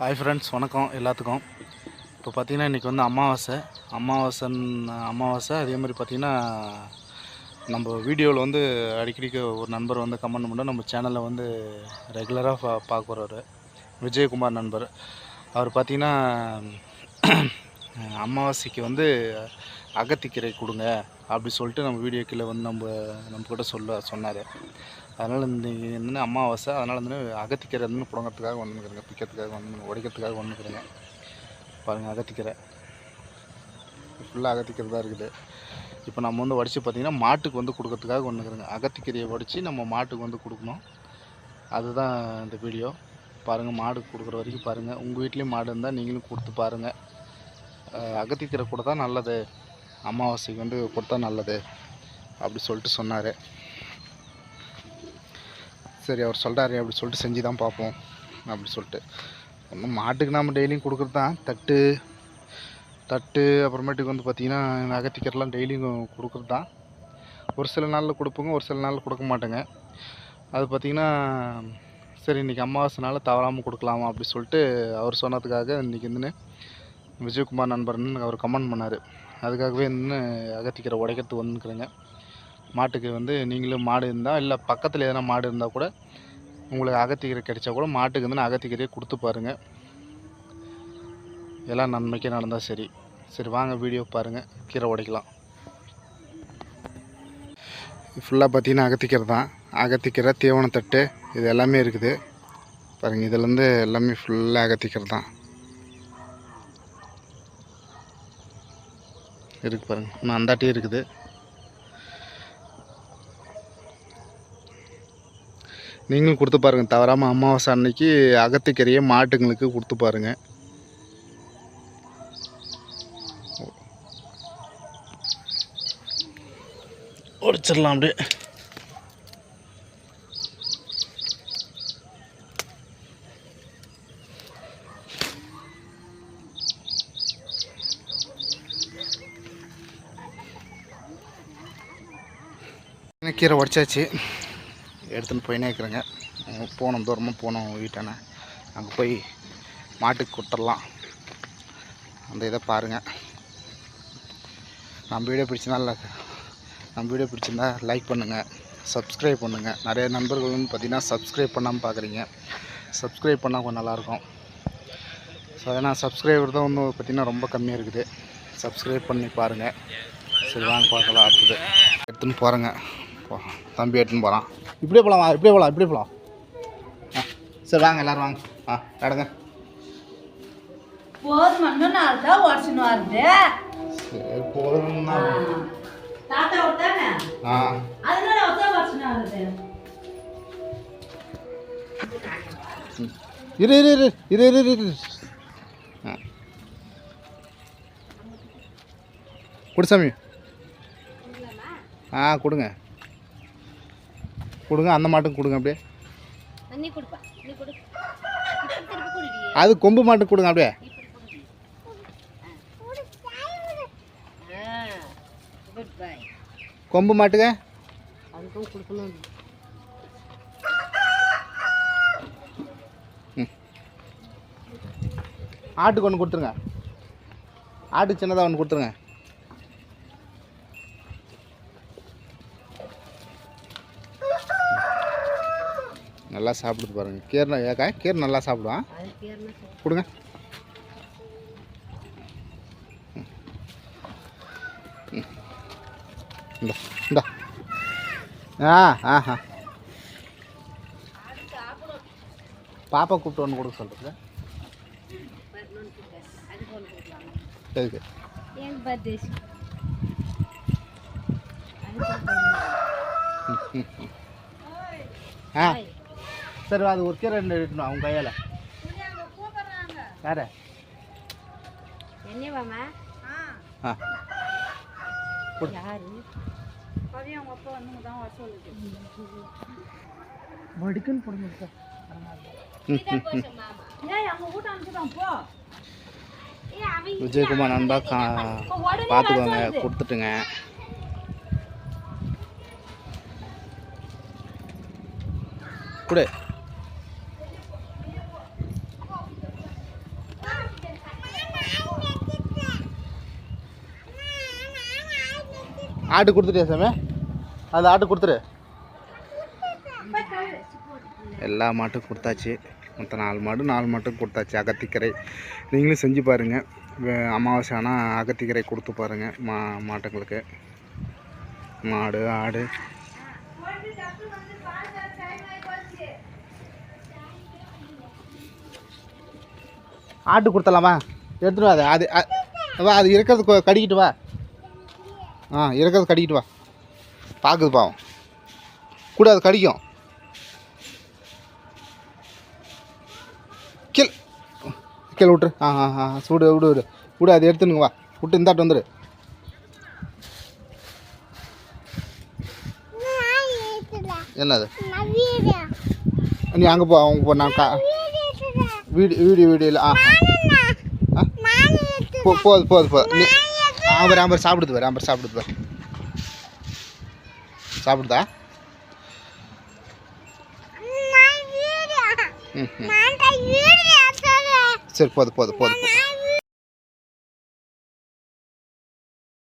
Hi friends வணக்கம் எல்லாத்துக்கும். இப்போ பார்த்தீங்கன்னா இன்றைக்கி வந்து அமாவாசை. அமாவாசன் அமாவாசை அதே மாதிரி பார்த்திங்கன்னா நம்ம வீடியோவில் வந்து அடிக்கடிக்கு ஒரு நண்பர் வந்து கமெண்ட் பண்ணால் நம்ம சேனலில் வந்து ரெகுலராக பா பார்க்குறவர் விஜயகுமார் நண்பர். அவர் பார்த்திங்கன்னா அமாவாசைக்கு வந்து அகத்திக்கீரை கொடுங்க. அப்படி சொல்லிட்டு நம்ம வீடியோ கீழே வந்து நம்ம நம்ம கிட்ட சொல்ல சொன்னார். அதனால் இந்த என்னென்ன அமாவாசை அதனால் வந்து அகத்திக்கரை வந்து புடங்கிறதுக்காக வந்துருக்குறேங்க பிக்கிறதுக்காக வந்து உடைக்கிறதுக்காக வந்துருக்குறேங்க பாருங்கள் அகத்திக்கீரை. ஃபுல்லாக அகத்திக்கரை தான் இருக்குது. இப்போ நம்ம வந்து உடச்சி பார்த்திங்கன்னா மாட்டுக்கு வந்து கொடுக்கறதுக்காக ஒன்றுக்குறேங்க அகத்திக்கீரையை உடச்சி நம்ம மாட்டுக்கு வந்து கொடுக்கணும். அதுதான் இந்த வீடியோ. பாருங்கள் மாடு கொடுக்குற வரைக்கும் பாருங்கள் உங்கள் வீட்லேயும் மாடு இருந்தால் நீங்களும் கொடுத்து பாருங்கள் அகத்திக்கீரை கூட தான் நல்லது. அமாவாசைக்கு வந்து கொடுத்தா நல்லது அப்படி சொல்லிட்டு சொன்னார். சரி அவர் சொல்கிறாரு அப்படி சொல்லிட்டு செஞ்சு தான் பார்ப்போம் அப்படி சொல்லிட்டு. ஒன்றும் மாட்டுக்கு நம்ம டெய்லியும் கொடுக்குறது தான் தட்டு தட்டு அப்புறமேட்டுக்கு வந்து பார்த்திங்கன்னா அகத்திக்கரெலாம் டெய்லியும் கொடுக்குறது தான் ஒரு சில நாளில் கொடுப்போங்க ஒரு சில நாளில் கொடுக்க மாட்டேங்க. அது பார்த்திங்கன்னா சரி இன்றைக்கி அமாவாசைனால தவறாமல் கொடுக்கலாமா அப்படி சொல்லிட்டு அவர் சொன்னதுக்காக இன்றைக்கி வந்துன்னு விஜயகுமார் நண்பர்னு அவர் கமெண்ட் பண்ணார். அதுக்காகவே நின்று அகத்திக்கீரை உடைக்கிறதுக்கு வந்துக்கிறேங்க. மாட்டுக்கு வந்து நீங்களும் மாடு இருந்தால் இல்லை பக்கத்தில் எதனா மாடு இருந்தால் கூட உங்களுக்கு அகத்திக்கீரை கிடைச்சா கூட மாட்டுக்கு வந்து அகத்திக்கீரையை கொடுத்து பாருங்கள் எல்லாம் நன்மைக்கே நடந்தால் சரி. சரி வாங்க வீடியோ பாருங்கள் கீரை உடைக்கலாம். ஃபுல்லாக பார்த்தீங்கன்னா அகத்திக்கீரை தான். அகத்திக்கீரை தீவனத்தட்டு இது எல்லாமே இருக்குது. பாருங்கள் இதுலேருந்து எல்லாமே ஃபுல்லாக அகத்திக்கீரை தான். இருக்கு பாருங்கள் இன்னும் அந்தாட்டியும் இருக்குது. நீங்களும் கொடுத்து பாருங்கள் தவறாமல் அமாவாசை அன்னைக்கு அகத்திக்கீரையை மாட்டுங்களுக்கு கொடுத்து பாருங்கள் உடைச்சிடலாம் அப்படியே. கீரை உடச்சாச்சு. எடுத்துன்னு போயினே இருக்கிறேங்க. போனோம் தூரமாக போனோம் வீட்டான அங்கே போய் மாட்டுக்கு கொடுத்துடலாம். அந்த இதை பாருங்கள் நம்ம வீடியோ பிடிச்சிருந்தா நம்ம வீடியோ பிடிச்சிருந்தா லைக் பண்ணுங்கள் சப்ஸ்கிரைப் பண்ணுங்கள் நிறைய நண்பர்கள் வந்து பார்த்திங்கன்னா சப்ஸ்கிரைப் பண்ணாமல் பார்க்குறீங்க சப்ஸ்கிரைப் பண்ணால் கொஞ்சம் நல்லாயிருக்கும். ஸோ ஏன்னா சப்ஸ்கிரைபர் தான் வந்து பார்த்திங்கன்னா ரொம்ப கம்மியாக இருக்குது. சப்ஸ்கிரைப் பண்ணி பாருங்கள் சரி வாங்க பார்க்கலாம் அடுத்தது. எடுத்துன்னு போகிறேங்க தம்பி எடுத்துன்னு போகிறான் இப்படியே போகலாம் வா இப்படியே போகலாம் இப்படியே போகலாம் ஆ சரி வாங்க எல்லோரும் வாங்க. ஆ தான் உடச்சுன்னு வருது சரி போதும்னா. தாத்தா விட்டானே ஆ. அதனால உடச்சுன்னு வருது இரு இரு இரு இரு இரு இரு இரு. ஆ. கொடு சாமி. ஆ கொடுங்க. கொடுங்க அந்த மாட்டுக்கு கொடுங்க அப்படியே. அது கொம்பு மாட்டுக்கு கொடுங்க அப்படியே. கொம்பு மாட்டுங்க அதுக்கும் கொடுக்கணும் ஆட்டுக்கு ஒன்று கொடுத்துருங்க. ஆட்டுக்கு சின்னதாக ஒன்று கொடுத்துருங்க. நல்லா சாப்பிடுது பாருங்க. கீரை ஏக்கா கீரை நல்லா சாப்பிடுவான் கொடுங்க. இந்தா இந்தா. ஆ ஆஹா பாப்பா கூப்பிட்டு ஒன்று கொடுக்க சொல்கிறது எதுக்கு ஆ. சரி அது ஒரு கீரை ரெண்டு எடுக்கணும் அவங்க கையால். யார? என்னவாமா ஆ. மடுக்குன்னு போடுங்க போ விஜயகுமார் நண்பா கா பார்த்துக்கோங்க கொடுத்துட்டுங்க. கொடு. ஆட்டு கொடுத்துட்டியா சாமி? அது ஆட்டு கொடுத்துரு. எல்லா மாட்டுக்கும் கொடுத்தாச்சு. மொத்தம் நாலு மாடு நாலு மாட்டுக்கு கொடுத்தாச்சு. அகத்திக்கரை. நீங்களும் செஞ்சு பாருங்கள் அமாவாசை ஆனால் அகத்திக்கரை கொடுத்து பாருங்கள் மா மாட்டுங்களுக்கு. மாடு ஆடு. ஆட்டு கொடுத்தலாமா எடுத்துட்டு வா அது அது அது இருக்கிறது கடிக்கிட்டு வா. ஆ இருக்கிறது கடிக்கிட்டு வா. பார்க்குது பாவம். கூட அது கடிக்கும். கீழ். கீழே விட்ரு ஆ ஆ ஆ சூடு விடு விடு. விடு அதை எடுத்துனுங்க வா. விட்டு இந்தாட்டு வந்துடு என்னது? நீ அங்கே போ அவங்க போ நான் கா வீடியோ வீடியோ வீடியோவில் ஆ. ஆ. போ போது போது போது. நீ ஆம்பர் ஆம்பர் சாப்பிடுது? பாரு ஆம்பர் சாப்பிடுது பாரு சாப்பிடுதா ம் சரி போது போது போது போது.